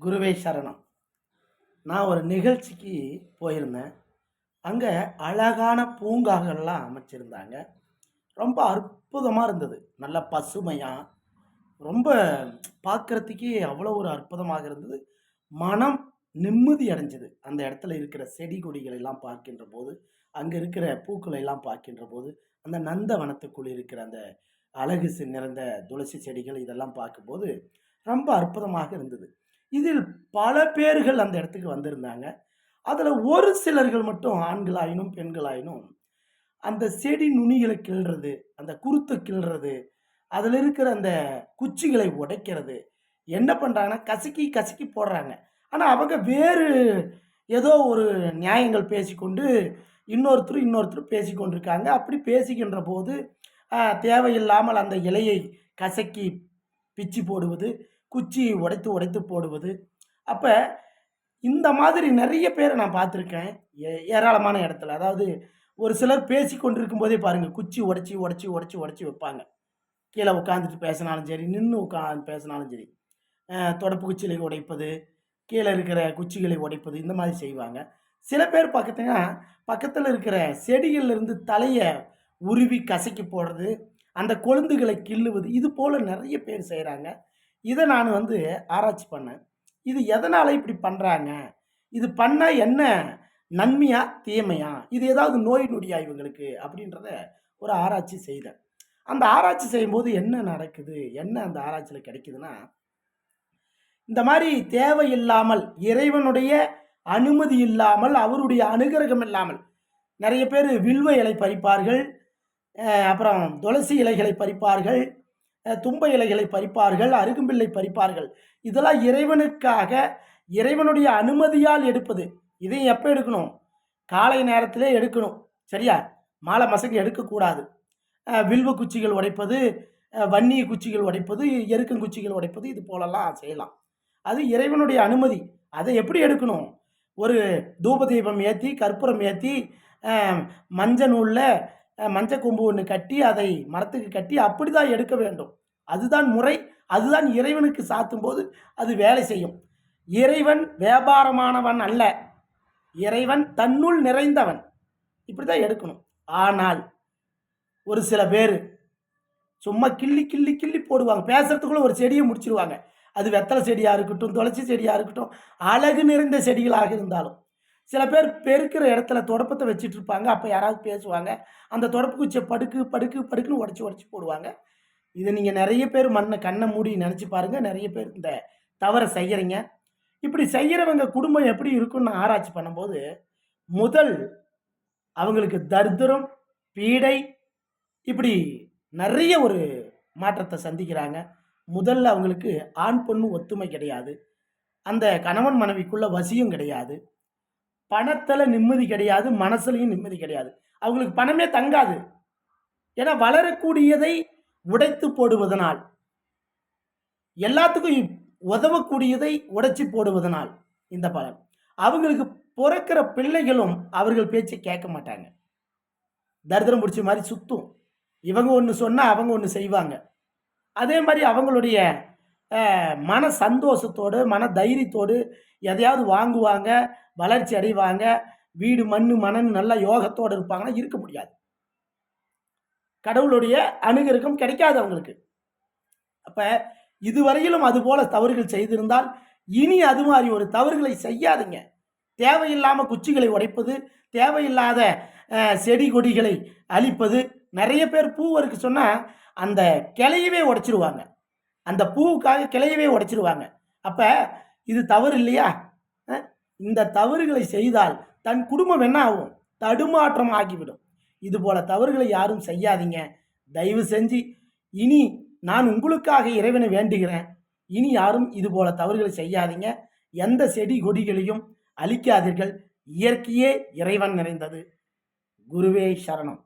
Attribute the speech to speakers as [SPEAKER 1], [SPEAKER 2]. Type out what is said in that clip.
[SPEAKER 1] குருவே சரணம். நான் ஒரு நிகழ்ச்சிக்கு போயிருந்தேன். அங்கே அழகான பூங்காகள்லாம் அமைச்சிருந்தாங்க. ரொம்ப அற்புதமாக இருந்தது. நல்ல பசுமையாக ரொம்ப பார்க்குறதுக்கே அவ்வளோ ஒரு அற்புதமாக இருந்தது. மனம் நிம்மதி அடைஞ்சது. அந்த இடத்துல இருக்கிற செடி கொடிகளை எல்லாம் பார்க்கின்ற போது அங்கே இருக்கிற பூக்களை எல்லாம் பார்க்கின்ற போது அந்த நந்தவனத்துக்குள் இருக்கிற அந்த அழகு நிறைந்த துளசி செடிகள் இதெல்லாம் பார்க்கும்போது ரொம்ப அற்புதமாக இருந்தது. இதில் பல பேர்கள் அந்த இடத்துக்கு வந்திருந்தாங்க. அதில் ஒரு சிலர்கள் மட்டும் ஆண்களாயினும் பெண்களாயினும் அந்த செடி நுனிகளை கிள்றது அந்த குருத்தை கிள்றது அதில் இருக்கிற அந்த குச்சிகளை உடைக்கிறது என்ன பண்ணுறாங்கன்னா கசக்கி கசக்கி போடுறாங்க. ஆனால் அவங்க வேறு ஏதோ ஒரு நியாயங்கள் பேசிக்கொண்டு இன்னொருத்தர் இன்னொருத்தர் பேசிக்கொண்டிருக்காங்க. அப்படி பேசிக்கின்ற போது தேவையில்லாமல் அந்த இலையை கசக்கி பிச்சு போடுவது குச்சியை உடைத்து உடைத்து போடுவது. அப்போ இந்த மாதிரி நிறைய பேரை நான் பார்த்துருக்கேன். ஏ- ஏராளமான இடத்துல. அதாவது ஒரு சிலர் பேசி கொண்டிருக்கும் போதே பாருங்கள் குச்சி உடச்சி உடச்சி உடச்சி உடச்சி வைப்பாங்க. கீழே உட்காந்துட்டு பேசினாலும் சரி நின்று உட்காந்து பேசினாலும் சரி. தொடப்பு குச்சிகளை உடைப்பது கீழே இருக்கிற குச்சிகளை உடைப்பது இந்த மாதிரி செய்வாங்க. சில பேர் பார்த்திங்கன்னா பக்கத்தில் இருக்கிற செடிகள்லேருந்து தலையை உருவி கசக்கி போடுறது அந்த கொழுந்துகளை கிள்ளுவது இது போல் நிறைய பேர் செய்கிறாங்க இதை நான் வந்து ஆராய்ச்சி பண்ணேன். இது எதனால் இப்படி பண்ணுறாங்க இது பண்ணால் என்ன நன்மையா தீமையா? இது ஏதாவது நோய் நொடியா இவங்களுக்கு அப்படின்றத ஒரு ஆராய்ச்சி செய்தேன். அந்த ஆராய்ச்சி செய்யும்போது என்ன நடக்குது? என்ன அந்த ஆராய்ச்சியில் கிடைக்குதுன்னா இந்த மாதிரி தேவையில்லாமல் இறைவனுடைய அனுமதி இல்லாமல் அவருடைய அனுகிரகம் இல்லாமல் நிறைய பேர் வில்வ இலை பறிப்பார்கள் அப்புறம் துளசி இலைகளை பறிப்பார்கள் தும்ப இலைகளை பறிப்பார்கள் அருகும்பிள்ளை பறிப்பார்கள். இதெல்லாம் இறைவனுக்காக இறைவனுடைய அனுமதியால் எடுப்பது. இதையும் எப்போ எடுக்கணும்? காலை நேரத்திலே எடுக்கணும். சரியா? மாலை மசங்க எடுக்கக்கூடாது. வில்வ குச்சிகள் உடைப்பது வன்னிய குச்சிகள் உடைப்பது எருக்கங்குச்சிகள் உடைப்பது இது போலெல்லாம் செய்யலாம். அது இறைவனுடைய அனுமதி. அதை எப்படி எடுக்கணும்? ஒரு தூப தீபம் ஏற்றி கற்பூரம் ஏற்றி மஞ்ச நூலில் மஞ்சள் கொம்பு ஒன்று கட்டி அதை மரத்துக்கு கட்டி அப்படி தான் எடுக்க வேண்டும். அதுதான் முறை அதுதான் இறைவனுக்கு சாத்தும் போது அது வேலை செய்யும். இறைவன் வியாபாரமானவன் அல்ல. இறைவன் தன்னுள் நிறைந்தவன். இப்படி தான் எடுக்கணும். ஆனால் ஒரு சில பேர் சும்மா கிள்ளி கிள்ளி கிள்ளி போடுவாங்க. பேசுறதுக்குள்ள ஒரு செடியை முடிச்சிருவாங்க. அது வெத்தலை செடியாக இருக்கட்டும் துளசி செடியாக இருக்கட்டும் அழகு நிறைந்த செடிகளாக இருந்தாலும். சில பேர் பெருக்கிற இடத்துல தொடப்பத்தை வச்சுட்டு இருப்பாங்க. அப்போ யாராவது பேசுவாங்க. அந்த தொடப்பு குச்சியை படுக்கு படுக்கு படுக்குன்னு உடச்சி உடச்சி போடுவாங்க. இதை நீங்கள் நிறைய பேர் மண்ணை கண்ணை மூடி நினச்சி பாருங்கள் நிறைய பேர் இந்த தவறை செய்கிறீங்க இப்படி செய்கிறவங்க குடும்பம் எப்படி இருக்குன்னு ஆராய்ச்சி பண்ணும்போது முதல் அவங்களுக்கு தரித்திரம் பீடை இப்படி நிறைய ஒரு மாற்றத்தை சந்திக்கிறாங்க. முதல்ல அவங்களுக்கு ஆண் பொண்ணு ஒத்துமை கிடையாது. அந்த கணவன் மனைவிக்குள்ள வசியும் கிடையாது. பணத்தில் நிம்மதி கிடையாது மனசுலையும் நிம்மதி கிடையாது. அவங்களுக்கு பணமே தங்காது. ஏன்னா வளரக்கூடியதை உடைத்து போடுவதனால். எல்லாத்துக்கும் உதவக்கூடியதை உடைச்சி போடுவதனால் இந்த பலன். அவங்களுக்கு பிறக்கிற பிள்ளைகளும் அவர்கள் பேச்சை கேட்க மாட்டாங்க. தரித்திரம் பிடிச்ச மாதிரி சுத்தும். இவங்க ஒன்று சொன்னால் அவங்க ஒன்று செய்வாங்க. அதே மாதிரி அவங்களுடைய மன சந்தோஷத்தோடு மன தைரியத்தோடு எதையாவது வாங்குவாங்க வளர்ச்சி அடைவாங்க வீடு மண் மணன் நல்ல யோகத்தோடு இருப்பாங்கன்னா இருக்க முடியாது. கடவுளுடைய அனுகிரகம் கிடைக்காது அவங்களுக்கு. அப்போ இதுவரையிலும் அதுபோல தவறுகள் செய்திருந்தால் இனி அது மாதிரி ஒரு தவறுகளை செய்யாதுங்க. தேவையில்லாமல் குச்சிகளை உடைப்பது தேவையில்லாத செடி கொடிகளை அழிப்பது நிறைய பேர் பூவருக்கு சொன்னால் அந்த கிளையவே உடைச்சிருவாங்க. அந்த பூவுக்காக கிளையவே உடைச்சிருவாங்க. அப்போ இது தவறு இல்லையா? இந்த தவறுகளை செய்தால் தன் குடும்பம் என்ன ஆகும்? தடுமாற்றம் ஆகிவிடும். இது போல தவறுகளை யாரும் செய்யாதீங்க. தயவு செஞ்சு இனி நான் உங்களுக்காக இறைவனை வேண்டுகிறேன். இனி யாரும் இது போல தவறுகளை செய்யாதீங்க. எந்த செடி கொடிகளையும் அழிக்காதீர்கள். இயற்கையே இறைவன் நிறைந்தது. குருவே சரணம்.